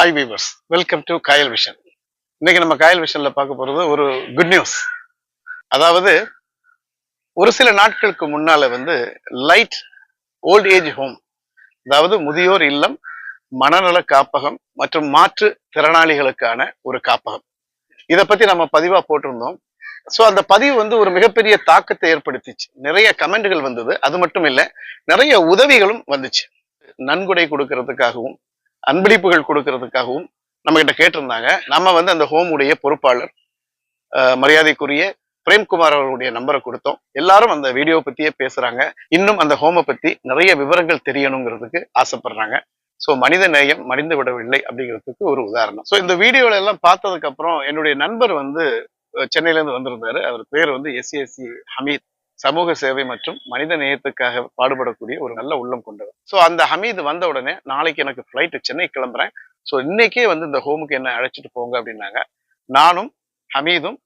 Hi viewers welcome to Kayal vision இன்னைக்கு நம்ம காயல் விஷன்ல பார்க்க போறது ஒரு குட் நியூஸ் அதாவது ஒரு சில நாட்களுக்கு முன்னால வந்து லைட் ஓல்ட் ஏஜ் ஹோம் அதாவது முதியோர் இல்லம் மனநல காப்பகம் மற்றும் மாற்று திறனாளிகளுக்கான ஒரு காப்பகம். இதை பத்தி நம்ம பதிவா போட்டிருந்தோம். ஸோ அந்த பதிவு வந்து ஒரு மிகப்பெரிய தாக்கத்தை ஏற்படுத்திச்சு. நிறைய கமெண்ட்கள் வந்தது. அது மட்டும் இல்லை நிறைய உதவிகளும் வந்துச்சு. நன்கொடை கொடுக்கறதுக்காகவும் அன்பளிப்புகள் கொடுக்கறதுக்காகவும் நம்ம கிட்ட கேட்டிருந்தாங்க. நம்ம வந்து அந்த ஹோமுடைய பொறுப்பாளர் மரியாதைக்குரிய பிரேம்குமார் அவர்களுடைய நம்பரை கொடுத்தோம். எல்லாரும் அந்த வீடியோ பத்தியே பேசுறாங்க. இன்னும் அந்த ஹோமை பத்தி நிறைய விவரங்கள் தெரியணுங்கிறதுக்கு ஆசைப்படுறாங்க. ஸோ மனித நேயம் மடிந்து விடவில்லை அப்படிங்கிறதுக்கு ஒரு உதாரணம். ஸோ இந்த வீடியோல எல்லாம் பார்த்ததுக்கு அப்புறம் என்னுடைய நண்பர் வந்து சென்னையிலேருந்து சென்னையில இருந்து வந்திருந்தாரு. அவர் பேர் வந்து எஸ்சிஎஸ்சி ஹமீத் சமூக சேவை மற்றும் மனித நேயத்துக்காக பாடுபடக்கூடிய ஒரு நல்ல உள்ளம் கொண்டவர். ஸோ அந்த ஹமீது வந்த உடனே நாளைக்கு எனக்கு ஃப்ளைட் சென்னை கிளம்புறேன். ஸோ இன்னைக்கே வந்து இந்த ஹோமுக்கு என்ன அழைச்சிட்டு போங்க அப்படின்னாங்க. நானும் ஹமீதும்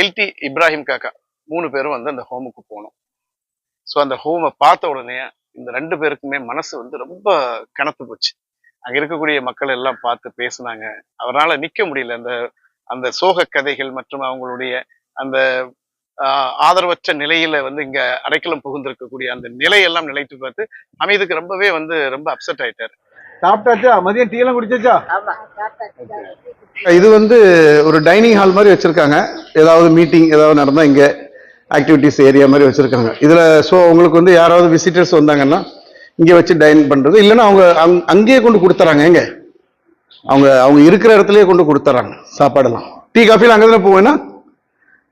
எல்டி இப்ராஹிம் காக்கா மூணு பேரும் வந்து அந்த ஹோமுக்கு போனோம். ஸோ அந்த ஹோமை பார்த்த உடனே இந்த ரெண்டு பேருக்குமே மனசு வந்து ரொம்ப கனத்து போச்சு. அங்க இருக்கக்கூடிய மக்கள் எல்லாம் பார்த்து பேசுனாங்க. அவரால் நிற்க முடியல. அந்த அந்த சோக கதைகள் மற்றும் அவங்களுடைய அந்த ஆதரவற்ற நிலையில வந்து இங்க அடைக்கலம் புகுந்திருக்கக்கூடிய அந்த நிலையெல்லாம் நிலைத்து பார்த்து அமீதுக்கு ரொம்பவே வந்து ரொம்ப அப்செட் ஆயிட்டாரு. சாப்பிட்டாச்சா? மதியம் டீ எல்லாம் குடிச்சாச்சா. இது வந்து ஒரு டைனிங் ஹால் மாதிரி வச்சிருக்காங்க. ஏதாவது மீட்டிங் ஏதாவது நடந்தா இங்க ஆக்டிவிட்டிஸ் ஏரியா மாதிரி வச்சிருக்காங்க. இதுல ஸோ உங்களுக்கு வந்து யாராவது விசிட்டர்ஸ் வந்தாங்கன்னா இங்க வச்சு டைன் பண்றது. இல்லைன்னா அவங்க அங்- அங்கேயே கொண்டு கொடுத்துறாங்க. எங்க? அவங்க அவங்க இருக்கிற இடத்துலயே கொண்டு கொடுத்துறாங்க சாப்பாடெல்லாம். டீ காஃபிலாம் அங்கே தானே போவேன்னா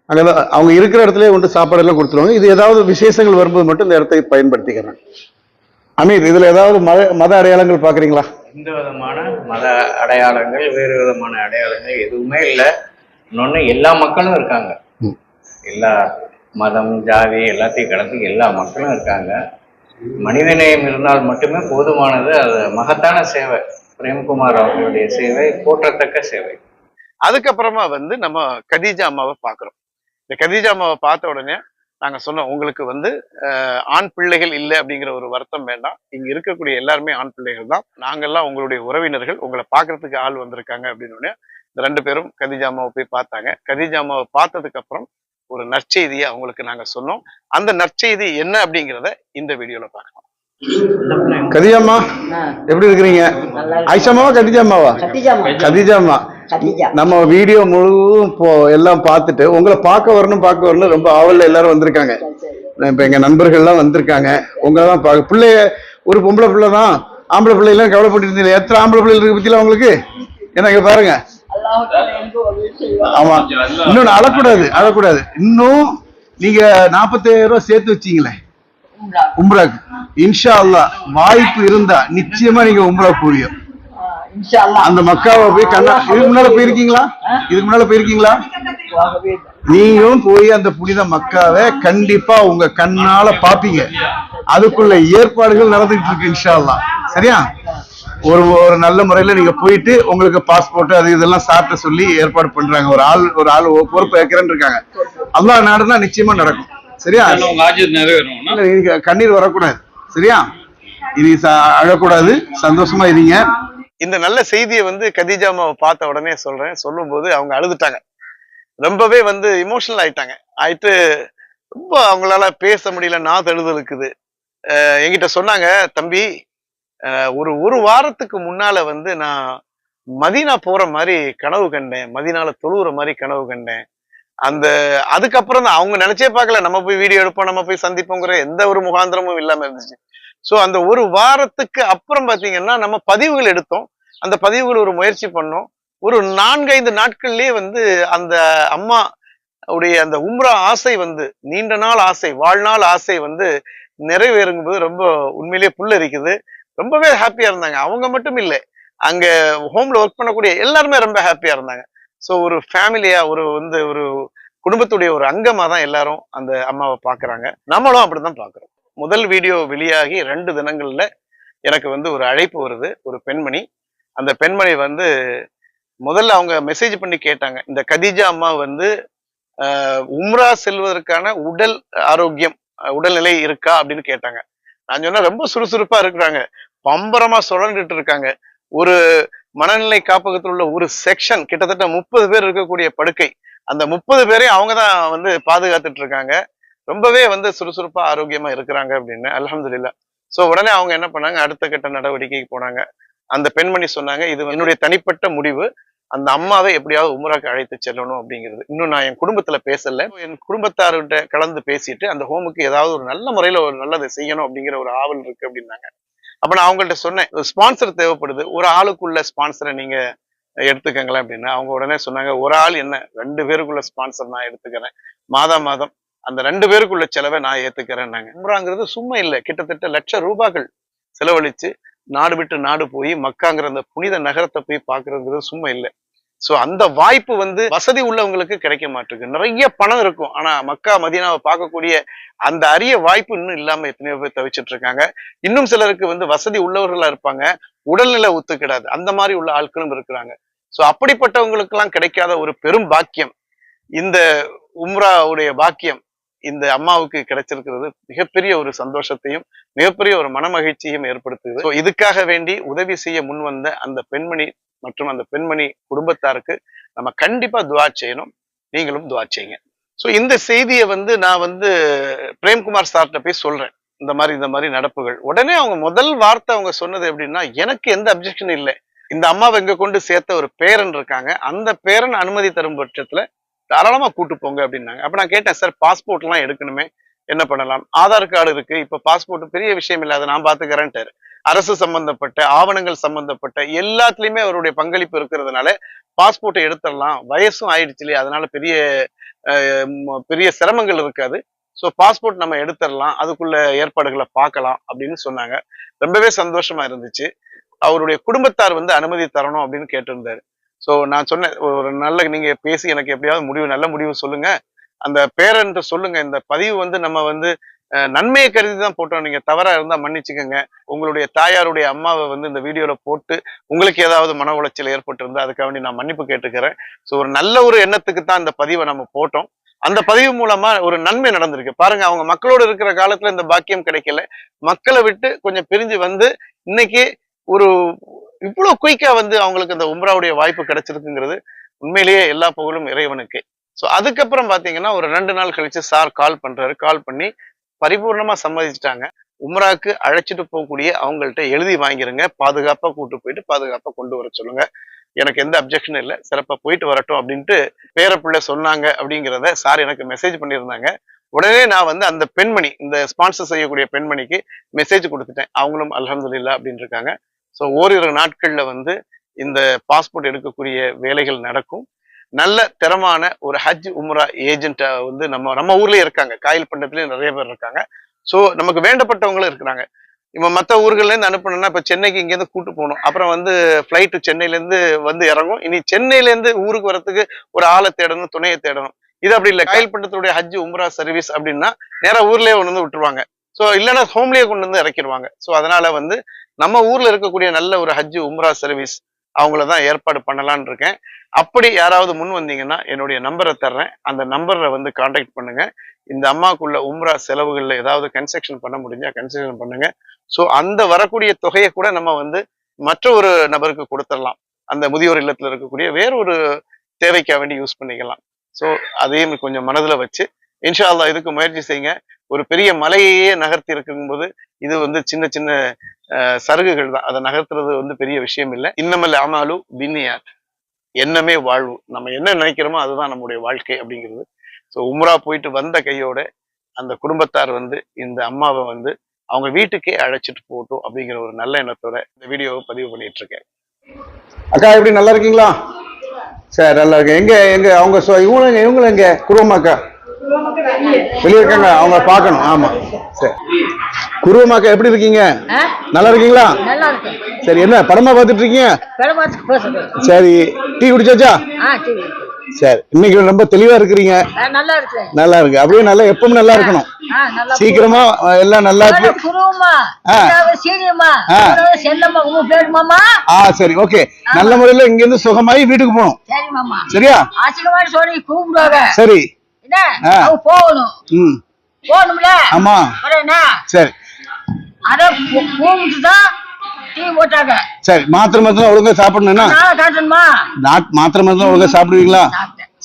அங்கதான் அவங்க இருக்கிற இடத்துலயே கொண்டு சாப்பாடெல்லாம் கொடுத்துருவாங்க. இது ஏதாவது விசேஷங்கள் வரும்போது மட்டும் இந்த இடத்தை பயன்படுத்திக்கிறேன். அமீர் இதுல ஏதாவது மத மத அடையாளங்கள் பாக்குறீங்களா எந்த விதமான மத அடையாளங்கள் வேறு விதமான அடையாளங்கள் எதுவுமே இல்லை. இன்னொன்று எல்லா மக்களும் இருக்காங்க. எல்லா மதம் ஜாதி எல்லாத்தையும் கடந்து எல்லா மக்களும் இருக்காங்க. மனிதநேயம் இருந்தால் மட்டுமே போதுமானது. அது மகத்தான சேவை. பிரேம்குமார் அவர்களுடைய சேவை போற்றத்தக்க சேவை. அதுக்கப்புறமா வந்து நம்ம கதீஜா அம்மாவை பார்க்குறோம். இந்த கதீஜா அம்மாவை பார்த்த உடனே நாங்க சொன்னோம் உங்களுக்கு வந்து ஆண் பிள்ளைகள் இல்லை அப்படிங்கிற ஒரு வருத்தம் வேண்டாம். இங்க இருக்கக்கூடிய எல்லாருமே ஆண் பிள்ளைகள் தான். நாங்கெல்லாம் உங்களுடைய உறவினர்கள் உங்களை பார்க்கறதுக்கு ஆள் வந்திருக்காங்க அப்படின்னு உடனே இந்த ரெண்டு பேரும் கதீஜா அம்மாவை போய் பார்த்தாங்க. கதீஜா அம்மாவை பார்த்ததுக்கு அப்புறம் ஒரு நற்செய்தியை அவங்களுக்கு நாங்க சொன்னோம். அந்த நற்செய்தி என்ன அப்படிங்கிறத இந்த வீடியோல பார்க்கலாம். கதிஜாம்மா ஆ, எப்படி இருக்கிறீங்க. ஐஷாமாவா கதிஜாமாவா கத்திஜாமா நம்ம வீடியோ முழுவதும் இப்போ எல்லாம் பார்த்துட்டு உங்களை பார்க்க வரணும் பார்க்க வரணும் ரொம்ப ஆவல்ல எல்லாரும் வந்திருக்காங்க. இப்ப எங்க நண்பர்கள்லாம் வந்திருக்காங்க. உங்களை தான் பார்க்க பிள்ளைய ஒரு பொம்பளை பிள்ளை தான். ஆம்பளை பிள்ளை எல்லாம் கவலைப்பட்டு இருந்தீங்க எத்தனை ஆம்பளை பிள்ளை இருக்கு பத்தியில உங்களுக்கு பாருங்க எனக்கு செய்வான். ஆமா. இன்னொன்னு அழக்கூடாது அழக்கூடாது. இன்னும் நீங்க நாற்பத்தாயிரம் ரூபாய் சேர்த்து வச்சீங்களே. உம்ரா. உம்ராக்கு. இன்ஷா அல்லாஹ் வாய்ப்பு இருந்தா நிச்சயமா நீங்க உம்ரா அல்லாஹ். அந்த மக்காவை போய் கண்ணா இதுக்கு முன்னால போயிருக்கீங்களா? இதுக்கு முன்னால போயிருக்கீங்களா. நீங்களும் போய் அந்த புனித மக்காவை கண்டிப்பா உங்க கண்ணால பாப்பீங்க. அதுக்குள்ள ஏற்பாடுகள் நடந்துகிட்டு இருக்கு இன்ஷா அல்லாஹ் சரியா? ஒரு ஒரு நல்ல முறையில நீங்க போயிட்டு உங்களுக்கு பாஸ்போர்ட் அது இதெல்லாம் சாப்பிட்ட சொல்லி ஏற்பாடு பண்றாங்க. ஒரு ஆள் ஒரு ஆள் பொறுப்பு ஏற்கிறேன்னு இருக்காங்க. அல்லாஹ் நாடுனா நிச்சயமா நடக்கும். சரியா? உங்க ஆஜர் நிறைவேறணும்னா? இல்ல, நீங்க கண்ணீர் வரக்கூடாது. சரியா? இது ச- அழக்கூடாது. சந்தோஷமா இருங்க. இந்த நல்ல செய்தியை வந்து கதீஜாமாவை பார்த்த உடனே சொல்றேன். சொல்லும்போது அவங்க அழுதுட்டாங்க. ரொம்பவே வந்து இமோஷனல் ஆயிட்டாங்க. ஆயிட்டு ரொம்ப அவங்களால பேச முடியல நான் தழுது இருக்குது அஹ் என்கிட்ட சொன்னாங்க தம்பி அஹ் ஒரு ஒரு வாரத்துக்கு முன்னால வந்து நான் மதீனா போற மாதிரி கனவு கண்டேன். மதீனால தொழுவுற மாதிரி கனவு கண்டேன். அந்த அதுக்கப்புறம் தான் அவங்க நினைச்சே பார்க்கல. நம்ம போய் வீடியோ எடுப்போம் நம்ம போய் சந்திப்போங்கிற எந்த ஒரு முகாந்திரமும் இல்லாம இருந்துச்சு. ஸோ அந்த ஒரு வாரத்துக்கு அப்புறம் பாத்தீங்கன்னா நம்ம பதிவுகள் எடுத்தோம். அந்த பதிவுகள் ஒரு முயற்சி பண்ணோம். ஒரு நான்கைந்து நாட்கள்லேயே வந்து அந்த அம்மா உடைய அந்த உம்ரா ஆசை வந்து நீண்ட நாள் ஆசை வாழ்நாள் ஆசை வந்து நிறைவேறுங்கும்போது ரொம்ப உண்மையிலேயே புல் புல்லரிக்குது ரொம்பவே ஹாப்பியா இருந்தாங்க. அவங்க மட்டும் இல்லை அங்க ஹோம்ல ஒர்க் பண்ணக்கூடிய எல்லாருமே ரொம்ப ஹாப்பியா இருந்தாங்க. ஸோ ஒரு ஃபேமிலியா ஒரு வந்து ஒரு குடும்பத்துடைய ஒரு அங்கமாக தான் எல்லாரும் அந்த அம்மாவை பார்க்குறாங்க. நம்மளும் அப்படிதான் பார்க்குறோம். முதல் வீடியோ வெளியாகி ரெண்டு தினங்களில் எனக்கு வந்து ஒரு அழைப்பு வருது. ஒரு பெண்மணி அந்த பெண்மணி வந்து முதல்ல அவங்க மெசேஜ் பண்ணி கேட்டாங்க. இந்த கதீஜா அம்மா வந்து ஆஹ், உம்ரா செல்வதற்கான உடல் ஆரோக்கியம் உடல்நிலை இருக்கா அப்படின்னு கேட்டாங்க. நான் சொன்னா ரொம்ப சுறுசுறுப்பா இருக்கிறாங்க. பம்பரமா சுழண்டுட்டு இருக்காங்க. ஒரு மனநிலை காப்பகத்தில் உள்ள ஒரு செக்ஷன் கிட்டத்தட்ட முப்பது பேர் இருக்கக்கூடிய படுக்கை அந்த முப்பது பேரையும் அவங்க தான் வந்து பாதுகாத்துட்டு இருக்காங்க. ரொம்பவே வந்து சுறுசுறுப்பா ஆரோக்கியமா இருக்கிறாங்க அப்படின்னு அலமதுல்லா சோ உடனே அவங்க என்ன பண்ணாங்க? அடுத்த கட்ட நடவடிக்கைக்கு போனாங்க. அந்த பெண்மணி சொன்னாங்க இது என்னுடைய தனிப்பட்ட முடிவு. அந்த அம்மாவை எப்படியாவது உமராக்கு அழைத்து செல்லணும் அப்படிங்கிறது. இன்னும் நான் என் குடும்பத்துல பேசல. என் குடும்பத்தார்கிட்ட கலந்து பேசிட்டு அந்த ஹோமுக்கு ஏதாவது ஒரு நல்ல முறையில ஒரு நல்லதை செய்யணும் அப்படிங்கிற ஒரு ஆவல் இருக்கு அப்படின்னாங்க. அப்ப நான் அவங்கள்ட்ட சொன்னேன் ஸ்பான்சர் தேவைப்படுது. ஒரு ஆளுக்குள்ள ஸ்பான்சரை நீங்க எடுத்துக்கங்களேன் அப்படின்னு. அவங்க உடனே சொன்னாங்க ஒரு ஆள் என்ன ரெண்டு பேருக்குள்ள ஸ்பான்சர் நான் எடுத்துக்கிறேன். மாதா மாதம் அந்த ரெண்டு பேருக்குள்ள செலவை நான் ஏத்துக்கிறேன்னாங்க. உம்ராங்கிறது சும்மா இல்லை கிட்டத்தட்ட லட்சம் ரூபாய்கள் செலவழிச்சு நாடு விட்டு நாடு போய் மக்காங்கிற அந்த புனித நகரத்தை போய் பார்க்கறதுங்கிறது சும்மா இல்லை. சோ அந்த வாய்ப்பு வந்து வசதி உள்ளவங்களுக்கு கிடைக்க மாட்டிருக்கு நிறைய பணம் இருக்கும். ஆனா மக்கா மதினாவை பார்க்கக்கூடிய அந்த அரிய வாய்ப்பு இன்னும் இல்லாமல் எத்தனையோ பேர் தவிச்சிட்டு இருக்காங்க. இன்னும் சிலருக்கு வந்து வசதி உள்ளவர்களா இருப்பாங்க. உடல்நிலை ஒத்துக்கிடாது. அந்த மாதிரி உள்ள ஆட்களும் இருக்கிறாங்க. சோ அப்படிப்பட்டவங்களுக்கு எல்லாம் கிடைக்காத ஒரு பெரும் பாக்கியம். இந்த உம்ராவுடைய பாக்கியம். இந்த அம்மாவுக்கு கிடைச்சிருக்கிறது மிகப்பெரிய ஒரு சந்தோஷத்தையும் மிகப்பெரிய ஒரு மனமகிழ்ச்சியும் ஏற்படுத்துது. ஏற்படுத்துகிறது இதுக்காக வேண்டி உதவி செய்ய முன் வந்த அந்த பெண்மணி மற்றும் அந்த பெண்மணி குடும்பத்தாருக்கு நம்ம கண்டிப்பா துவா செய்யணும். நீங்களும் துவா செய்யுங்க. ஸோ இந்த செய்தியை வந்து நான் வந்து பிரேம்குமார் சார்கிட்ட போய் சொல்றேன். இந்த மாதிரி இந்த மாதிரி நடப்புகள். உடனே அவங்க முதல் வார்த்தை அவங்க சொன்னது எப்படின்னா எனக்கு எந்த அப்ஜெக்ஷன் இல்லை. இந்த அம்மாவை இங்க கொண்டு சேர்த்த ஒரு பேரன் இருக்காங்க. அந்த பேரன் அனுமதி தரும் பட்சத்துல தாராளமா கூட்டு போங்க அப்படின்னாங்க. அப்ப நான் கேட்டேன் சார் பாஸ்போர்ட் எல்லாம் எடுக்கணுமே என்ன பண்ணலாம்? ஆதார் கார்டு இருக்கு. இப்ப பாஸ்போர்ட் பெரிய விஷயம் இல்லாத நான் பாத்துக்கிறேன்ட்டாரு. அரசு சம்பந்தப்பட்ட ஆவணங்கள் சம்பந்தப்பட்ட எல்லாத்துலயுமே அவருடைய பங்களிப்பு இருக்கிறதுனால பாஸ்போர்ட்டை எடுத்துடலாம். வயசும் ஆயிடுச்சு இல்லையா? அதனால பெரிய பெரிய சிரமங்கள் இருக்காது. ஸோ பாஸ்போர்ட் நம்ம எடுத்துடலாம். அதுக்குள்ள ஏற்பாடுகளை பார்க்கலாம் அப்படின்னு சொன்னாங்க. ரொம்பவே சந்தோஷமா இருந்துச்சு. அவருடைய குடும்பத்தார் வந்து அனுமதி தரணும் அப்படின்னு கேட்டிருந்தாரு. ஸோ நான் சொன்னேன் ஒரு நல்ல நீங்கள் பேசி எனக்கு எப்படியாவது முடிவு நல்ல முடிவு சொல்லுங்கள் அந்த பேரன்ட்டு சொல்லுங்கள் இந்த பதிவு வந்து நம்ம வந்து நன்மையை கருதி தான் போட்டோம். நீங்கள் தவறாக இருந்தால் மன்னிச்சுக்கோங்க. உங்களுடைய தாயாருடைய அம்மாவை வந்து இந்த வீடியோவில் போட்டு உங்களுக்கு ஏதாவது மன உளைச்சல் ஏற்பட்டிருந்தால் அதுக்காக வேண்டி நான் மன்னிப்பு கேட்டுக்கிறேன். ஸோ ஒரு நல்ல ஒரு எண்ணத்துக்கு தான் இந்த பதிவை நம்ம போட்டோம். அந்த பதிவு மூலமா ஒரு நன்மை நடந்திருக்கு. பாருங்க அவங்க மக்களோடு இருக்கிற காலத்துல இந்த பாக்கியம் கிடைக்கல. மக்களை விட்டு கொஞ்சம் பிரிஞ்சு வந்து இன்னைக்கு ஒரு இவ்வளவு குயிக்கா வந்து அவங்களுக்கு அந்த உம்ராவுடைய வாய்ப்பு கிடைச்சிருக்குங்கிறது உண்மையிலேயே எல்லா புகழும் இறைவனுக்கு. ஸோ அதுக்கப்புறம் பாத்தீங்கன்னா ஒரு ரெண்டு நாள் கழிச்சு சார் கால் பண்றாரு. கால் பண்ணி பரிபூர்ணமா சம்மதிச்சிட்டாங்க. உம்ராக்கு அழைச்சிட்டு போகக்கூடிய அவங்கள்ட்ட எழுதி வாங்கிருங்க. பாதுகாப்பா கூட்டு போயிட்டு பாதுகாப்பா கொண்டு வர சொல்லுங்க. எனக்கு எந்த அப்ஜெக்ஷனும் இல்லை. சிறப்பா போயிட்டு வரட்டும் அப்படின்ட்டு பேரப்பிள்ளை சொன்னாங்க அப்படிங்கிறத சார் எனக்கு மெசேஜ் பண்ணியிருந்தாங்க. உடனே நான் வந்து அந்த பெண்மணி இந்த ஸ்பான்சர் செய்யக்கூடிய பெண்மணிக்கு மெசேஜ் கொடுத்துட்டேன். அவங்களும் அலமதுல்லா அப்படின்னு இருக்காங்க. ஸோ ஓரிரு நாட்களில் வந்து இந்த பாஸ்போர்ட் எடுக்கக்கூடிய வேலைகள் நடக்கும். நல்ல திறமான ஒரு ஹஜ் உம்ரா ஏஜென்ட் வந்து நம்ம நம்ம ஊர்லேயே இருக்காங்க. காயில் பண்டத்துலயும் நிறைய பேர் இருக்காங்க. ஸோ நமக்கு வேண்டப்பட்டவங்களும் இருக்கிறாங்க. இப்போ மற்ற ஊர்கள்லேருந்து அனுப்பணும்னா இப்போ சென்னைக்கு இங்கேருந்து கூட்டு போகணும். அப்புறம் வந்து ஃப்ளைட்டு சென்னையிலேருந்து வந்து இறங்கும். இனி சென்னையிலேருந்து ஊருக்கு வரத்துக்கு ஒரு ஆளை தேடணும் துணையை தேடணும். இது அப்படி இல்லை. காயல் பண்டத்துடைய ஹஜ் உம்ரா சர்வீஸ் அப்படின்னா நேராக ஊர்லேயே கொண்டு வந்து விட்டுருவாங்க. ஸோ இல்லைன்னா ஹோம்லேயே கொண்டு வந்து இறக்கிடுவாங்க. ஸோ அதனால வந்து நம்ம ஊர்ல இருக்கக்கூடிய நல்ல ஒரு ஹஜ் உம்ரா சர்வீஸ் அவங்கள தான் ஏற்பாடு பண்ணலான் இருக்கேன். அப்படி யாராவது முன் வந்தீங்கன்னா என்னுடைய நம்பரை தர்றேன். அந்த நம்பரை வந்து காண்டாக்ட் பண்ணுங்க. இந்த அம்மாக்குள்ள உம்ரா செலவுகள்ல ஏதாவது கன்ஸ்ட்ரக்ஷன் பண்ண முடிஞ்சா கன்ஸ்ட்ரக்ஷன் பண்ணுங்க. ஸோ அந்த வரக்கூடிய தொகையை கூட நம்ம வந்து மற்ற ஒரு நபருக்கு கொடுத்துடலாம். அந்த முதியோர் இல்லத்துல இருக்கக்கூடிய வேறொரு தேவைக்காக வேண்டி யூஸ் பண்ணிக்கலாம். ஸோ அதையும் கொஞ்சம் மனதில் வச்சு இன்ஷா அல்லாஹ் இதுக்கு முயற்சி செய்யுங்க. ஒரு பெரிய மலையையே நகர்த்தி இருக்கும்போது இது வந்து சின்ன சின்ன சருகுகள் தான். அதை நகர்த்துறது வந்து பெரிய விஷயம் இல்லை. இன்னமல் அமாலு பின்னியாத். எண்ணமே வாழ்வு. நம்ம என்ன நினைக்கிறோமோ அதுதான் நம்முடைய வாழ்க்கை அப்படிங்கிறது. ஸோ உம்ரா போயிட்டு வந்த கையோட அந்த குடும்பத்தார் வந்து இந்த அம்மாவை வந்து அவங்க வீட்டுக்கே அழைச்சிட்டு போட்டோம் அப்படிங்கிற ஒரு நல்ல எண்ணத்தோட இந்த வீடியோவை பதிவு பண்ணிட்டு இருக்கேன் அக்கா எப்படி நல்லா இருக்கீங்களா? சரி நல்லா இருக்கு எங்க எங்க அவங்க சொ- இவங்க இவங்களும் எங்க? குருவமாக்கா வெளியே இருக்காங்க அவங்க பார்க்கணும். ஆமா. சரி. குருவமாக்கா எப்படி இருக்கீங்க? நல்லா இருக்கீங்களா? சரி என்ன படமா பார்த்துட்டு இருக்கீங்க சரி டீ குடிச்சாச்சா? சரி இன்னைக்கு ரொம்ப தெளிவா இருக்கிறீங்க. நல்லா இருக்கு. அப்படியே நல்லா எப்பவும் நல்லா இருக்கணும். சீக்கிரமா எல்லாம் நல்லா இருக்கு. சரி ஓகே. நல்ல முறையில இங்க இருந்து சுகமாயி வீட்டுக்கு போகணும். சரியா? சரி. என்ன ஆ. அவங்க போகணும். ம். போகணும்ல? ஆமா. வரேனா சரி. அத கூப்பிட்டு தான் டீ போட்டாங்க. சரி மாத்திரை மருந்து ஒழுங்கா சாப்பிடணும்னா காட்டணுமா நாட் மாத்திரை மருந்து ஒழுங்கா சாப்பிடுவீங்களா?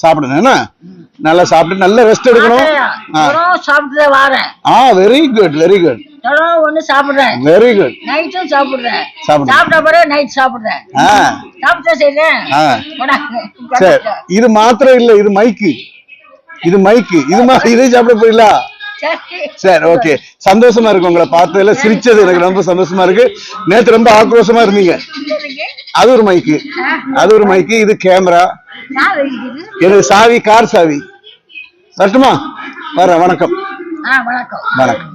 சாப்பிடணும் என்ன? நல்லா சாப்பிட்டு நல்லா ரெஸ்ட் எடுக்கணும். சாப்பிட்டுதான் வாரேன். Ah very good very good தினம் ஒண்ணு சாப்பிடுறேன். வெரி குட் நைட்டும் சாப்பிடுறேன். சாப்பிட்ட பிறகு நைட் சாப்பிடுறேன். சாப்பிட்டா செய்றேன் ஆ. சரி. இது மாத்திரம் இல்ல இது மைக்கு. இது மைக்கு இது மாதிரி இதை சாப்பிட போயிடலா சரி ஓகே சந்தோஷமா இருக்கு உங்களை பார்த்ததுல. சிரிச்சது எனக்கு ரொம்ப சந்தோஷமா இருக்கு. நேத்து ரொம்ப ஆக்ரோஷமா இருந்தீங்க. அது ஒரு மைக்கு அது ஒரு மைக்கு இது கேமரா எனது சாவி கார் சாவி. வரட்டுமா? வரேன் வணக்கம். வணக்கம். வணக்கம்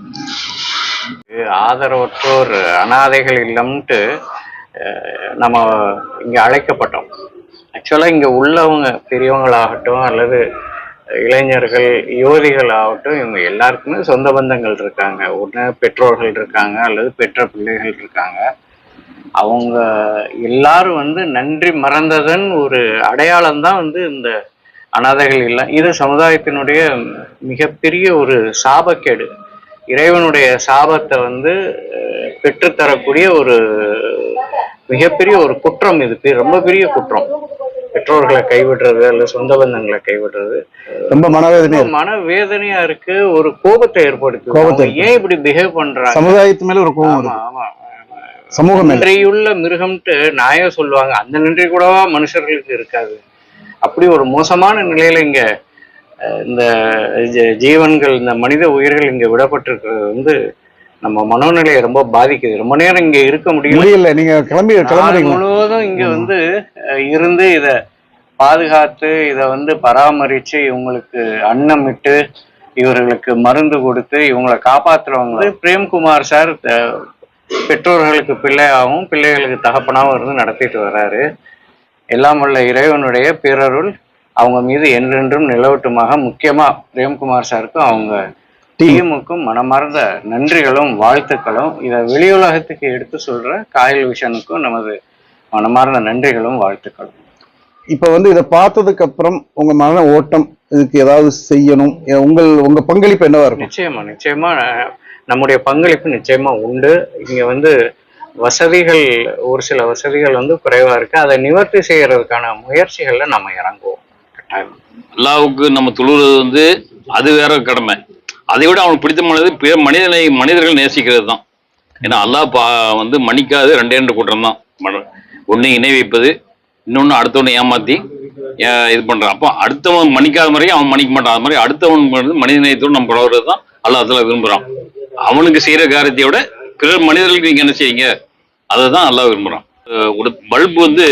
இது ஆதரவற்றோர் அனாதைகள் இல்லம்ட்டு நம்ம இங்க அழைக்கப்பட்டோம். ஆக்சுவலா இங்க உள்ளவங்க பெரியவங்களாகட்டும் அல்லது இளைஞர்கள் யுவதிகள் ஆகட்டும் இவங்க எல்லாருக்குமே சொந்த பந்தங்கள் இருக்காங்க. ஒன்று பெற்றோர்கள் இருக்காங்க அல்லது பெற்ற பிள்ளைகள் இருக்காங்க. அவங்க எல்லாரும் வந்து நன்றி மறந்ததன் ஒரு அடையாளம் தான் வந்து இந்த அனாதைகள் இல்லை இது சமுதாயத்தினுடைய மிகப்பெரிய ஒரு சாபக்கேடு. இறைவனுடைய சாபத்தை வந்து பெற்றுத்தரக்கூடிய ஒரு மிகப்பெரிய ஒரு குற்றம் இது பெ- ரொம்ப பெரிய குற்றம். பெற்றோர்களை கைவிடுறது அல்லது சொந்த பந்தங்களை கைவிடுறது. ரொம்ப மனவேதனை ரொம்ப மன வேதனையா இருக்கு. ஒரு கோபத்தை ஏற்படுத்துது. கோபத்தை ஏன் இப்படி பிஹேவ் பண்றாங்க? சமுதாயத்து மேல ஒரு கோவம் ஆமா சமூகம் நன்றியுள்ள மிருகம்ட்டு நாயே சொல்லுவாங்க. அந்த நன்றி கூடவா மனுஷர்களுக்கு இருக்காது. அப்படி ஒரு மோசமான நிலையில இங்க இந்த ஜீவன்கள் இந்த மனித உயிர்கள் இங்க விடப்பட்டிருக்கிறது வந்து நம்ம மனோநிலையை ரொம்ப பாதிக்குது. ரொம்ப நேரம் இங்க இருக்க முடியல. நீங்க கிளம்பி முழுவதும் இங்க வந்து இருந்து இத பாதுகாத்து இதை வந்து பராமரித்து இவங்களுக்கு அன்னமிட்டு இவர்களுக்கு மருந்து கொடுத்து இவங்களை காப்பாற்றுறவங்க வந்து பிரேம்குமார் சார் பெற்றோர்களுக்கு பிள்ளையாகவும் பிள்ளைகளுக்கு தகப்பனாகவும் இருந்து நடத்திட்டு வர்றாரு. எல்லாம் உள்ள இறைவனுடைய பிறருள் அவங்க மீது என்றென்றும் நிலவட்டுமாக முக்கியமாக பிரேம்குமார் சாருக்கும் அவங்க டீமுக்கும் மனமார்ந்த நன்றிகளும் வாழ்த்துக்களும். இதை வெளியுலகத்துக்கு எடுத்து சொல்ற காயல் விஷனுக்கும் நமது மனமார்ந்த நன்றிகளும் வாழ்த்துக்களும். இப்ப வந்து இதை பார்த்ததுக்கு அப்புறம் உங்க மன ஓட்டம் இதுக்கு ஏதாவது செய்யணும்? உங்கள் உங்க பங்களிப்பு என்னவா இருக்கும்? நிச்சயமா நிச்சயமா நம்முடைய பங்களிப்பு நிச்சயமா உண்டு. இங்க வந்து வசதிகள் ஒரு சில வசதிகள் வந்து குறைவா இருக்கு. அதை நிவர்த்தி செய்யறதுக்கான முயற்சிகள்ல நம்ம இறங்குவோம். அல்லாவுக்கு நம்ம தொழுவது வந்து அது வேற கடமை. அதை விட அவனுக்கு பிடித்தமானது பிற மனிதனை மனிதர்கள் நேசிக்கிறது தான். ஏன்னா அல்லாஹ் பா வந்து மன்னிக்காது ரெண்டே ரெண்டு குற்றம் தான். ஒன்று இணை வைப்பது இன்னொன்று அடுத்தவனை ஏமாத்தி இது பண்றான். அப்போ அடுத்தவன் மன்னிக்காத மாதிரியும் அவன் மன்னிக்க மாட்டான். அது மாதிரி அடுத்தவன் மனித நேயத்தோடு நம்ம பழகுறது தான் அல்லாஹ் அதில் விரும்புகிறான் அவனுக்கு செய்யற காரியத்தை விட பிறர் மனிதர்களுக்கு நீங்க என்ன செய்யுங்க அதை தான் அல்லாஹ் விரும்புகிறான் ஒரு பல்பு வந்து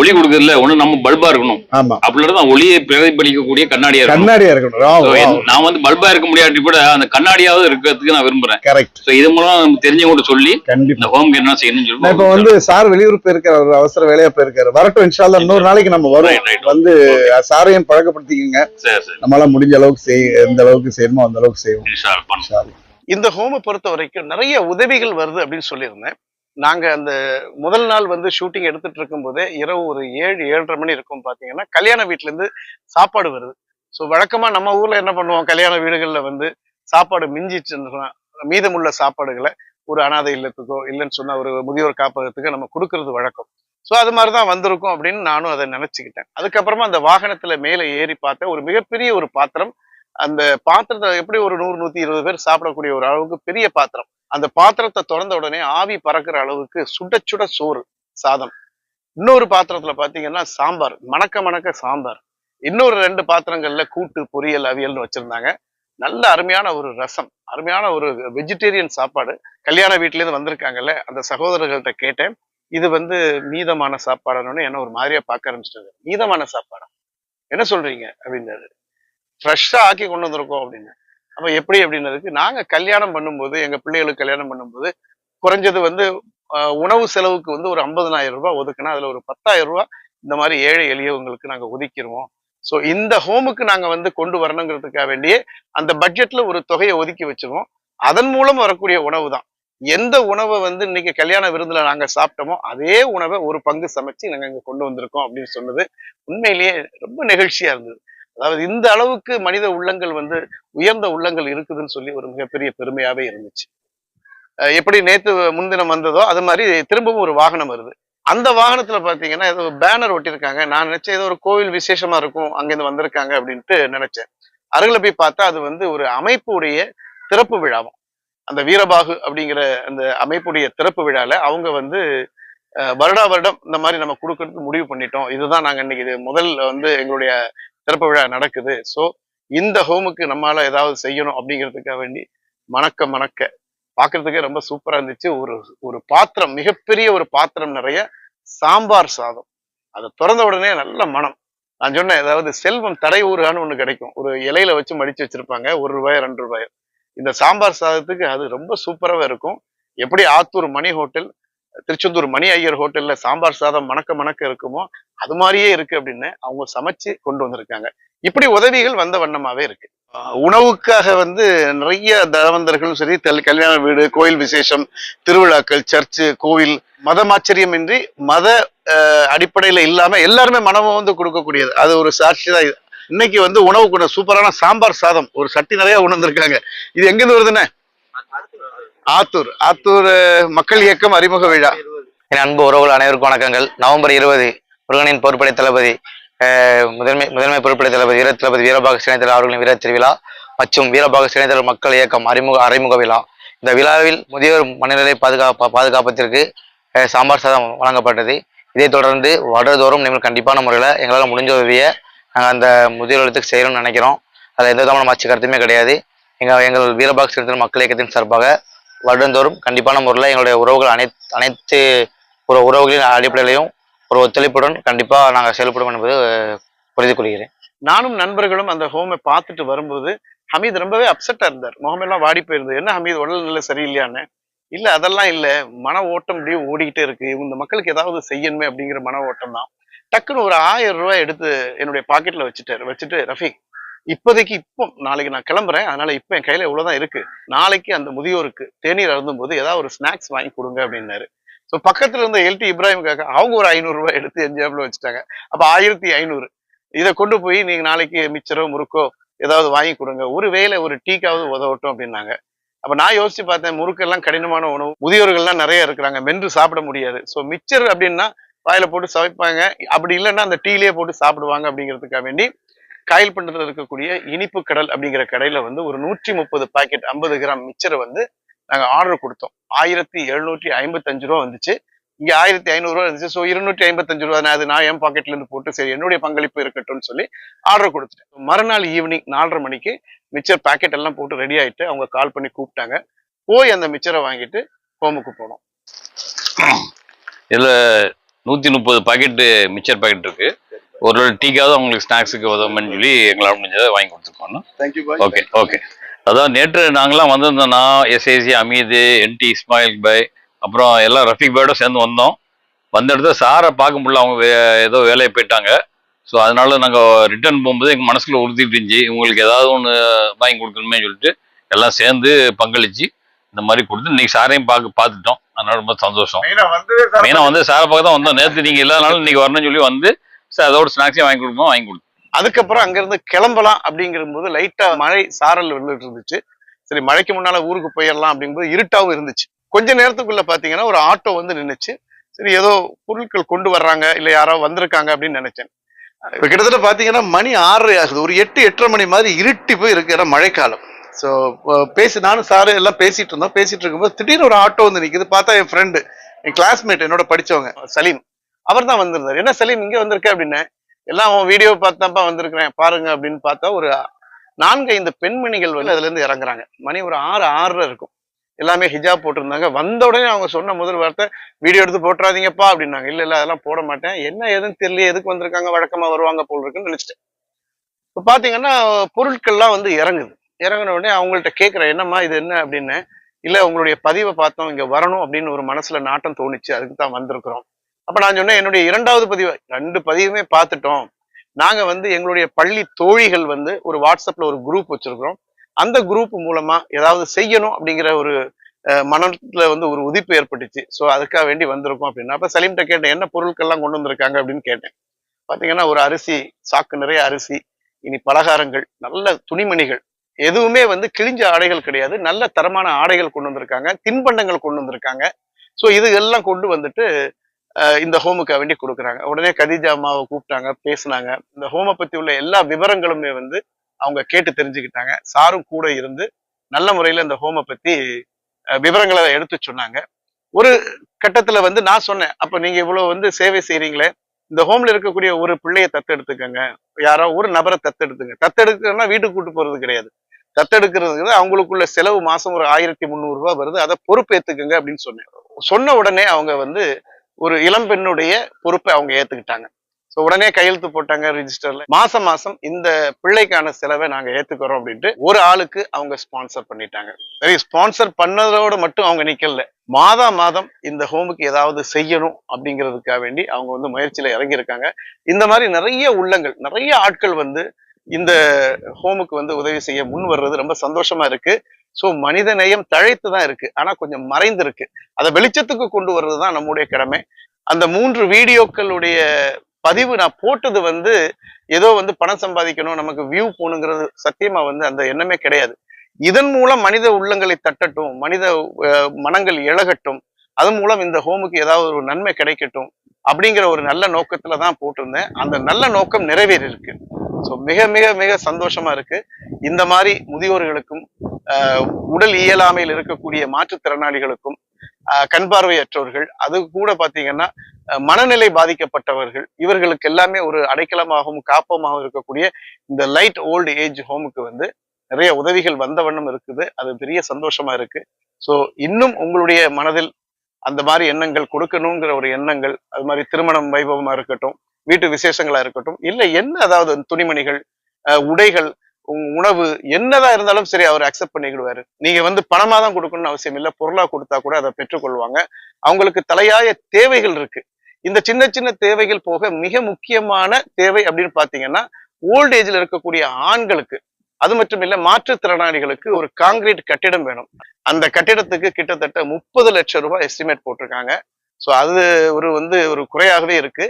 ஒளி கொடுக்கறதுல ஒண்ணு நம்ம பல்பா இருக்கணும். ஆமா. அப்படி தான் ஒளியை பிரதிபலிக்கக்கூடிய கண்ணாடியா இருக்கணும். கண்ணாடியா இருக்கணும். நான் வந்து பல்பா இருக்க முடியாட்டி கூட அந்த கண்ணாடியாவது இருக்கிறதுக்கு நான் விரும்புறேன். கரெக்ட் ஸோ இது மூலம் நம்ம தெரிஞ்சவங்க சொல்லி கண்டிப்பா. இந்த ஹோம் என்ன செய்யணும்னு நான் இப்ப சொல்லி வந்து சார் வெளியூர் போயிருக்காரு. அவர் அவசர வேலையா போயிருக்காரு. வரட்டும் இன்ஷால்லா இன்னொரு நாளைக்கு நம்ம வரும். வந்து சாரையும் பழக்கப்படுத்திக்கங்க. சரி சரி. நம்மளால முடிஞ்ச அளவுக்கு செய் எந்த அளவுக்கு செய்யணுமோ அந்த அளவுக்கு செய்வோம். இந்த ஹோமை பொறுத்த வரைக்கும் நிறைய உதவிகள் வருது அப்படின்னு சொல்லியிருந்தேன். நாங்கள் அந்த முதல் நாள் வந்து ஷூட்டிங் எடுத்துட்டு இருக்கும்போதே இரவு ஒரு ஏழு ஏழரை மணி இருக்கும் பார்த்தீங்கன்னா கல்யாண வீட்டிலேருந்து சாப்பாடு வருது. ஸோ வழக்கமாக நம்ம ஊரில் என்ன பண்ணுவோம்? கல்யாண வீடுகளில் வந்து சாப்பாடு மிஞ்சிட்டு மீதமுள்ள சாப்பாடுகளை ஒரு அனாதை இல்லத்துக்கோ இல்லைன்னு சொன்னால் ஒரு முதியோர் காப்பகத்துக்கு நம்ம கொடுக்கறது வழக்கம். ஸோ அது மாதிரி தான் வந்திருக்கும் அப்படின்னு நானும் அதை நினச்சிக்கிட்டேன். அதுக்கப்புறமா அந்த வாகனத்தில் மேலே ஏறி பார்த்தேன் ஒரு மிகப்பெரிய ஒரு பாத்திரம் அந்த பாத்திரத்தை எப்படி ஒரு நூறு நூத்தி இருபது பேர் சாப்பிடக்கூடிய ஒரு அளவுக்கு பெரிய பாத்திரம். அந்த பாத்திரத்தை திறந்த உடனே ஆவி பறக்கிற அளவுக்கு சுட சுட சோறு சாதம். இன்னொரு பாத்திரத்துல பாத்தீங்கன்னா சாம்பார் மணக்க மணக்க சாம்பார். இன்னொரு ரெண்டு பாத்திரங்கள்ல கூட்டு பொரியல் அவியல்னு வச்சிருந்தாங்க. நல்ல அருமையான ஒரு ரசம் அருமையான ஒரு வெஜிடேரியன் சாப்பாடு. கல்யாண வீட்டிலேருந்து வந்திருக்காங்கல்ல அந்த சகோதரர்கள்ட்ட கேட்டேன். இது வந்து மீதமான சாப்பாடுன்னு என்ன ஒரு மாதிரியா பார்க்க ஆரம்பிச்சிட்டாங்க மீதமான சாப்பாடா? என்ன சொல்றீங்க? அப்படின்னாரு. ஃப்ரெஷ்ஷாக ஆக்கி கொண்டு வந்திருக்கோம் அப்படின்னு. அப்போ எப்படி அப்படின்னதுக்கு நாங்கள் கல்யாணம் பண்ணும்போது எங்கள் பிள்ளைகளுக்கு கல்யாணம் பண்ணும்போது குறைஞ்சது வந்து உணவு செலவுக்கு வந்து ஒரு 50000 ரூபாய் ஒதுக்குனா அதில் ஒரு பத்தாயிரம் ரூபாய் இந்த மாதிரி ஏழை எளியவங்களுக்கு நாங்கள் ஒதுக்கிடுவோம் ஸோ இந்த ஹோமுக்கு நாங்கள் வந்து கொண்டு வரணுங்கிறதுக்காக வேண்டியே அந்த பட்ஜெட்ல ஒரு தொகையை ஒதுக்கி வச்சிருவோம். அதன் மூலம் வரக்கூடிய உணவு தான். எந்த உணவை வந்து இன்னைக்கு கல்யாண விருந்துல நாங்க சாப்பிட்டோமோ அதே உணவை ஒரு பங்கு சமைச்சு நாங்க இங்க கொண்டு வந்திருக்கோம் அப்படின்னு சொன்னது உண்மையிலேயே ரொம்ப நெகிழ்ச்சியா இருந்தது. அதாவது இந்த அளவுக்கு மனித உள்ளங்கள் வந்து உயர்ந்த உள்ளங்கள் இருக்குதுன்னு சொல்லி ஒரு மிகப்பெரிய பெருமையாவே இருந்துச்சு. எப்படி நேத்து முன்தினம் வந்ததோ அது மாதிரி திரும்பவும் ஒரு வாகனம் வருது. அந்த வாகனத்துல பாத்தீங்கன்னா ஏதோ பேனர் ஒட்டியிருக்காங்க நான் நினைச்சேன் ஏதோ ஒரு கோவில் விசேஷமா இருக்கும் அங்கிருந்து வந்திருக்காங்க அப்படின்ட்டு நினைச்சேன். அருகில போய் பார்த்தா அது வந்து ஒரு அமைப்புடைய திறப்பு விழாவும் அந்த வீரபாகு அப்படிங்கிற அந்த அமைப்புடைய திறப்பு விழால அவங்க வந்து வருடா வருடம் இந்த மாதிரி நம்ம கொடுக்கறதுக்கு முடிவு பண்ணிட்டோம். இதுதான் நாங்க இன்னைக்கு இது முதல் வந்து எங்களுடைய திறப்பு விழா நடக்குது. ஸோ இந்த ஹோமுக்கு நம்மளால ஏதாவது செய்யணும் அப்படிங்கிறதுக்காக வேண்டி மணக்க மணக்க பார்க்கறதுக்கே ரொம்ப சூப்பரா இருந்துச்சு. ஒரு ஒரு பாத்திரம் மிகப்பெரிய ஒரு பாத்திரம் நிறைய சாம்பார் சாதம். அதை திறந்த உடனே நல்ல மனம் நான் சொன்னேன் அதாவது செல்வம் தடை ஊறுகான்னு ஒன்று கிடைக்கும். ஒரு இலையில வச்சு மடிச்சு வச்சிருப்பாங்க. ஒரு ரூபாய் ரெண்டு ரூபாய். இந்த சாம்பார் சாதத்துக்கு அது ரொம்ப சூப்பராக இருக்கும். எப்படி ஆத்தூர் மணி ஹோட்டல் திருச்செந்தூர் மணி ஐயர் ஹோட்டல்ல சாம்பார் சாதம் மணக்க மணக்க இருக்குமோ அது மாதிரியே இருக்கு அப்படின்னு அவங்க சமைச்சு கொண்டு வந்திருக்காங்க. இப்படி உதவிகள் வந்த வண்ணமாவே இருக்கு. உணவுக்காக வந்து நிறைய தவந்தர்களும் சரி தெல் கல்யாண வீடு கோயில் விசேஷம் திருவிழாக்கள் சர்ச்சு கோவில் மதமாச்சரியமின்றி மத அடிப்படையில் இல்லாமல் எல்லாருமே மனமும் வந்து கொடுக்கக்கூடியது. அது ஒரு சாட்சி தான் இன்னைக்கு வந்து உணவுக்கு சூப்பரான சாம்பார் சாதம் ஒரு சட்டி நிறைய உணர்ந்திருக்காங்க. இது எங்கேருந்து வருதுன்னே? ஆத்தூர் ஆத்தூர் மக்கள் இயக்கம் அறிமுக விழா. என் அன்பு உறவுகள் அனைவருக்கும் வணக்கங்கள். நவம்பர் இருபது முருகனின் பொறுப்படை தளபதி முதன்மை முதன்மை பொறுப்படை தளபதி வீர தளபதி வீரபாக சினைத்தர் அவர்களின் வீர திருவிழா மற்றும் வீரபாக சினைத்தர் மக்கள் இயக்கம் அறிமுக அறிமுக விழா. இந்த விழாவில் முதியோர் மனநிலை பாதுகாப்பு பாதுகாப்பத்திற்கு சாம்பார் சாதம் வழங்கப்பட்டது. இதைத் தொடர்ந்து வருடதோறும் நீங்கள் கண்டிப்பான முறையில் எங்களால் முடிஞ்ச உதவியை நாங்கள் அந்த முதியோர்களுக்கு செய்யணும்னு நினைக்கிறோம். அதில் எந்த விதமான மாற்று கருத்துமே கிடையாது. எங்கள் எங்கள் வீரபாக சினைத்தர் மக்கள் இயக்கத்தின் சார்பாக வருடந்தோறும் கண்டிப்பான முறையில் எங்களுடைய உறவுகள் அனைத்து அனைத்து ஒரு உறவுகளின் அடிப்படையிலையும் ஒரு ஒத்துழைப்புடன் கண்டிப்பாக நாங்கள் செயல்படும் என்பது புரிந்து கொள்கிறேன். நானும் நண்பர்களும் அந்த ஹோமை பார்த்துட்டு வரும்போது ஹமீத் ரொம்பவே அப்செட்டாக இருந்தார். முகமெல்லாம் வாடி போயிருந்தது. என்ன ஹமீத் உடல் நிலை சரியில்லையான்னு? இல்லை அதெல்லாம் இல்லை. மன ஓட்டம் அப்படியே ஓடிக்கிட்டே இருக்கு. இந்த மக்களுக்கு ஏதாவது செய்யணுமே அப்படிங்கிற மன ஓட்டம் தான். டக்குன்னு ஒரு ஆயிரம் ரூபாய் எடுத்து என்னுடைய பாக்கெட்டில் வச்சுட்டாரு. வச்சுட்டு ரஃபீக் இப்போதைக்கு இப்போ நாளைக்கு நான் கிளம்புறேன். அதனால இப்போ என் கையில இவ்வளவுதான் இருக்கு. நாளைக்கு அந்த முதியோருக்கு தேநீர் அருந்தும் போது ஏதாவது ஒரு ஸ்நாக்ஸ் வாங்கி கொடுங்க அப்படின்னாரு. ஸோ பக்கத்துல இருந்த எல்டி இப்ராஹிம் காக்கா அவங்க ஒரு ஐநூறுரூவா எடுத்து எஞ்சாப்ல வச்சுட்டாங்க. அப்போ ஆயிரத்தி ஐநூறு. இதை கொண்டு போய் நீங்க நாளைக்கு மிச்சரோ முறுக்கோ ஏதாவது வாங்கி கொடுங்க. ஒரு வேளை ஒரு டீக்காவது உதவட்டும் அப்படின்னாங்க. அப்போ நான் யோசிச்சு பார்த்தேன் முறுக்கெல்லாம் கடினமான உணவு. முதியோர்கள்லாம் நிறைய இருக்கிறாங்க. மென்று சாப்பிட முடியாது. ஸோ மிச்சர் அப்படின்னா வாயில போட்டு சமைப்பாங்க. அப்படி இல்லைன்னா அந்த டீலேயே போட்டு சாப்பிடுவாங்க அப்படிங்கிறதுக்காக வேண்டி காயல் பண்டத்தில் இருக்கக்கூடிய இனிப்பு கடல் அப்படிங்கிற கடையில வந்து ஒரு நூற்றி முப்பது பாக்கெட் ஐம்பது கிராம் மிச்சரை வந்து நாங்க ஆர்டர் கொடுத்தோம். ஆயிரத்தி எழுநூற்றி ஐம்பத்தஞ்சு ரூபா வந்துச்சு. இங்க ஆயிரத்தி ஐநூறுரூவா இருந்துச்சு. ஸோ இருநூற்றி ஐம்பத்தஞ்சு ரூபா நான் அது நான் என் பாக்கெட்ல இருந்து போட்டு சரி என்னுடைய பங்களிப்பு இருக்கட்டும்னு சொல்லி ஆர்டர் கொடுத்துட்டேன். மறுநாள் ஈவினிங் நாலரை மணிக்கு மிச்சர் பாக்கெட் எல்லாம் போட்டு ரெடி ஆயிட்டு அவங்க கால் பண்ணி கூப்பிட்டாங்க. போய் அந்த மிச்சரை வாங்கிட்டு ஹோமுக்கு போனோம். இதில் நூற்றி முப்பது பாக்கெட்டு மிச்சர் பாக்கெட் இருக்கு. ஒரு டீக்காவது அவங்களுக்கு ஸ்நாக்ஸுக்கு உதவுமென்னு சொல்லி எங்களால் முடிஞ்சதை வாங்கி கொடுத்துருக்கோம். ஓகே ஓகே அதான் நேற்று நாங்களாம் வந்திருந்தோம்னா எஸ்ஐசி அமீது என்டி இஸ்மாயில் பாய் அப்புறம் எல்லாம் ரஃபீக் பாயோட சேர்ந்து வந்தோம். வந்த இடத்துல சாரை பார்க்க முடியல அவங்க வே- ஏதோ வேலையை போயிட்டாங்க. ஸோ அதனால நாங்கள் ரிட்டர்ன் போகும்போது எங்கள் மனசுக்குள்ள உறுத்திட்டு இருந்துச்சு உங்களுக்கு ஏதாவது ஒன்று வாங்கி கொடுக்கணுமே சொல்லிட்டு எல்லாம் சேர்ந்து பங்களிச்சு இந்த மாதிரி கொடுத்து இன்னைக்கு சாரையும் பார்க்க பார்த்துட்டோம். அதனால ரொம்ப சந்தோஷம். மெயினாக வந்து சாரை பார்க்க தான் வந்தோம். நேற்று நீங்கள் இல்லாதனால இன்னைக்கு வரணும்னு சொல்லி வந்து சார் அதோட ஸ்நாக்ஸையும் வாங்கி கொடுக்கணும்? வாங்கி கொடுத்தோம் அதுக்கப்புறம் அங்கிருந்து கிளம்பலாம் அப்படிங்கிற போது லைட்டா மழை சாரல் விழுந்துட்டு இருந்துச்சு. சரி மழைக்கு முன்னால ஊருக்கு போயிடலாம் அப்படிங்கும்போது இருட்டாவும் இருந்துச்சு. கொஞ்ச நேரத்துக்குள்ள பாத்தீங்கன்னா ஒரு ஆட்டோ வந்து நின்னுச்சு. சரி ஏதோ பொருட்கள் கொண்டு வர்றாங்க இல்ல யாரோ வந்திருக்காங்க அப்படின்னு நினைச்சேன். இப்ப கிட்டத்தட்ட பாத்தீங்கன்னா மணி ஆறரை ஆகுது. ஒரு எட்டு எட்டரை மணி மாதிரி இருட்டி போய் இருக்கு ஏன்னா மழைக்காலம். ஸோ பேசி நானும் சாரு எல்லாம் பேசிட்டு இருந்தோம். பேசிட்டு இருக்கும்போது திடீர்னு ஒரு ஆட்டோ வந்து நிக்குது. பார்த்தா என் ஃப்ரெண்டு என் கிளாஸ்மேட் என்னோட படிச்சவங்க சலீம். அவர் தான் வந்திருந்தார். என்ன சலீம் இங்க வந்திருக்க அப்படின்னு? எல்லாம் அவன் வீடியோ பார்த்தாப்பா வந்திருக்கிறேன். பாருங்க அப்படின்னு பார்த்தா ஒரு நான்கு ஐந்து பெண்மணிகள் வந்து அதுல இருந்து இறங்குறாங்க. மணி ஒரு ஆறு ஆறரை இருக்கும். எல்லாமே ஹிஜாப் போட்டிருந்தாங்க. வந்த உடனே அவங்க சொன்ன முதல் வார்த்தை வீடியோ எடுத்து போட்டுறாதீங்கப்பா அப்படின்னாங்க. இல்ல இல்ல அதெல்லாம் போட மாட்டேன். என்ன ஏதுன்னு தெரியல எதுக்கு வந்திருக்காங்க? வழக்கமா வருவாங்க போல் இருக்குன்னு நினைச்சிட்டேன் இப்போ பாத்தீங்கன்னா பொருட்கள்லாம் வந்து இறங்குது. இறங்கின உடனே அவங்கள்ட்ட கேட்குறேன் என்னம்மா இது என்ன? அப்படின்னு. இல்ல உங்களுடைய பதிவை பார்த்தோம். இங்க வரணும் அப்படின்னு ஒரு மனசுல நாட்டம் தோணுச்சு அதுக்கு தான் வந்திருக்கிறோம். அப்ப நான் சொன்னேன் என்னுடைய இரண்டாவது பதிவு ரெண்டு பதிவுமே பார்த்துட்டோம். நாங்க வந்து எங்களுடைய பள்ளி தோழிகள் வந்து ஒரு வாட்ஸ்அப்ல ஒரு குரூப் வச்சிருக்கிறோம். அந்த குரூப் மூலமா ஏதாவது செய்யணும் அப்படிங்கிற ஒரு மனத்துல வந்து ஒரு உதிப்பு ஏற்பட்டுச்சு. ஸோ அதுக்காக வேண்டி வந்திருக்கோம் அப்படின்னா அப்ப சலீம்கிட்ட கேட்டேன் என்ன பொருட்கள்லாம் கொண்டு வந்திருக்காங்க? அப்படின்னு கேட்டேன். பாத்தீங்கன்னா ஒரு அரிசி சாக்கு நிறைய அரிசி இனி பலகாரங்கள் நல்ல துணிமணிகள். எதுவுமே வந்து கிழிஞ்ச ஆடைகள் கிடையாது. நல்ல தரமான ஆடைகள் கொண்டு வந்திருக்காங்க தின்பண்டங்கள் கொண்டு வந்திருக்காங்க. ஸோ இது எல்லாம் கொண்டு வந்துட்டு இந்த ஹோமுக்கு வேண்டி கொடுக்குறாங்க. உடனே கதீஜா அம்மாவை கூப்பிட்டாங்க பேசுனாங்க. இந்த ஹோமை பற்றி உள்ள எல்லா விவரங்களுமே வந்து அவங்க கேட்டு தெரிஞ்சுக்கிட்டாங்க. சாரும் கூட இருந்து நல்ல முறையில இந்த ஹோமை பத்தி விவரங்களை எடுத்து சொன்னாங்க. ஒரு கட்டத்தில் வந்து நான் சொன்னேன் அப்போ நீங்க இவ்வளோ வந்து சேவை செய்கிறீங்களே இந்த ஹோம்ல இருக்கக்கூடிய ஒரு பிள்ளையை தத்தெடுத்துக்கங்க. யாரோ ஒரு நபரை தத்தெடுத்துங்க. தத்தெடுக்கிறதுனா வீட்டுக்கு கூட்டு போறது கிடையாது. தத்தெடுக்கிறது அவங்களுக்குள்ள செலவு மாசம் ஒரு ஆயிரத்தி முந்நூறுரூவா வருது. அதை பொறுப்பேற்றுக்குங்க அப்படின்னு சொன்னேன். சொன்ன உடனே அவங்க வந்து ஒரு இளம் பெண்ணுடைய பொறுப்பை அவங்க ஏத்துக்கிட்டாங்க. ஸோ உடனே கையெழுத்து போட்டாங்க ரிஜிஸ்டர்ல மாசம் மாசம் இந்த பிள்ளைக்கான செலவை நாங்க ஏத்துக்கிறோம் அப்படின்ட்டு ஒரு ஆளுக்கு அவங்க ஸ்பான்சர் பண்ணிட்டாங்க. சரி ஸ்பான்சர் பண்ணதோட மட்டும் அவங்க நிக்கல. மாதா மாதம் இந்த ஹோமுக்கு ஏதாவது செய்யணும் அப்படிங்கிறதுக்காக வேண்டி அவங்க வந்து முயற்சியில இறங்கியிருக்காங்க. இந்த மாதிரி நிறைய உள்ளங்கள் நிறைய ஆட்கள் வந்து இந்த ஹோமுக்கு வந்து உதவி செய்ய முன் வர்றது ரொம்ப சந்தோஷமா இருக்கு. ஸோ மனித நேயம் தழைத்து தான் இருக்கு. ஆனா கொஞ்சம் மறைந்து இருக்கு அதை வெளிச்சத்துக்கு கொண்டு வர்றது தான் நம்முடைய கடமை. அந்த மூன்று வீடியோக்களுடைய பதிவு நான் போட்டது வந்து ஏதோ வந்து பணம் சம்பாதிக்கணும் நமக்கு வியூ போகணுங்கிறது சத்தியமா வந்து அந்த எண்ணமே கிடையாது. இதன் மூலம் மனித உள்ளங்களை தட்டட்டும் மனித மனங்கள் இழகட்டும் அதன் மூலம் இந்த ஹோமுக்கு ஏதாவது ஒரு நன்மை கிடைக்கட்டும் அப்படிங்கிற ஒரு நல்ல நோக்கத்துல தான் போட்டிருந்தேன். அந்த நல்ல நோக்கம் நிறைவேறி இருக்கு ஸோ மிக மிக மிக சந்தோஷமா இருக்கு. இந்த மாதிரி முதியோர்களுக்கும் ஆஹ், உடல் இயலாமையில் இருக்கக்கூடிய மாற்றுத்திறனாளிகளுக்கும் ஆஹ், கண் பார்வையற்றவர்கள் அது கூட பாத்தீங்கன்னா மனநிலை பாதிக்கப்பட்டவர்கள் இவர்களுக்கு எல்லாமே ஒரு அடைக்கலமாகவும் காப்பமாகவும் இருக்கக்கூடிய இந்த லைட் ஓல்டு ஏஜ் ஹோமுக்கு வந்து நிறைய உதவிகள் வந்த வண்ணம் இருக்குது. அது பெரிய சந்தோஷமா இருக்கு. ஸோ இன்னும் உங்களுடைய மனதில் அந்த மாதிரி எண்ணங்கள் கொடுக்கணுங்கிற ஒரு எண்ணங்கள் அது மாதிரி திருமணம் வைபவமா இருக்கட்டும் வீட்டு விசேஷங்களா இருக்கட்டும் இல்ல என்ன அதாவது துணிமணிகள் உடைகள் உணவு என்னதான் இருந்தாலும் சரி அவர் அக்செப்ட் பண்ணிக்கிடுவாரு. நீங்க வந்து பணமா தான் கொடுக்கணும்னு அவசியம் இல்லை பொருளா கொடுத்தா கூட அதை பெற்றுக்கொள்வாங்க. அவங்களுக்கு தலையாய தேவைகள் இருக்கு. இந்த சின்ன சின்ன தேவைகள் போக மிக முக்கியமான தேவை அப்படின்னு பாத்தீங்கன்னா ஓல்ட் ஏஜ்ல இருக்கக்கூடிய ஆண்களுக்கு அது மட்டும் இல்ல மாற்றுத்திறனாளிகளுக்கு ஒரு காங்கிரீட் கட்டிடம் வேணும். அந்த கட்டிடத்துக்கு கிட்டத்தட்ட முப்பது லட்சம் ரூபாய் எஸ்டிமேட் போட்டிருக்காங்க. ஸோ அது ஒரு வந்து ஒரு குறையாகவே இருக்கு.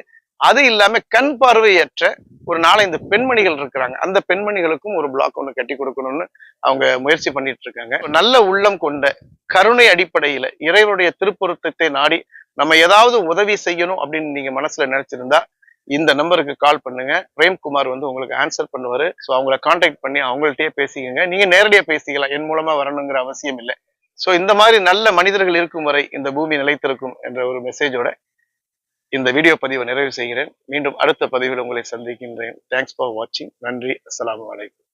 அது இல்லாம கண் பார்வையற்ற ஒரு நாலஞ்சு பெண்மணிகள் இருக்கிறாங்க. அந்த பெண்மணிகளுக்கும் ஒரு பிளாக் ஒன்று கட்டி கொடுக்கணும்னு அவங்க முயற்சி பண்ணிட்டு இருக்காங்க. நல்ல உள்ளம் கொண்ட கருணை அடிப்படையில இறைவனுடைய திருப்பொருத்தத்தை நாடி நம்ம ஏதாவது உதவி செய்யணும் அப்படின்னு நீங்க மனசுல நினைச்சிருந்தா இந்த நம்பருக்கு கால் பண்ணுங்க. பிரேம்குமார் வந்து உங்களுக்கு ஆன்சர் பண்ணுவாரு. ஸோ அவங்கள காண்டாக்ட் பண்ணி அவங்கள்ட்டயே பேசிக்கங்க. நீங்க நேரடியாக பேசிக்கலாம். என் மூலமா வரணுங்கிற அவசியம் இல்லை. ஸோ இந்த மாதிரி நல்ல மனிதர்கள் இருக்கும் வரை இந்த பூமி நிலைத்திருக்கும் என்ற ஒரு மெசேஜோட இந்த வீடியோ பதிவை நிறைவு செய்கிறேன். மீண்டும் அடுத்த பதிவில் உங்களை சந்திக்கின்றேன். தேங்க்ஸ் ஃபார் வாட்சிங் நன்றி. அஸ்லாம் அலைக்கும்.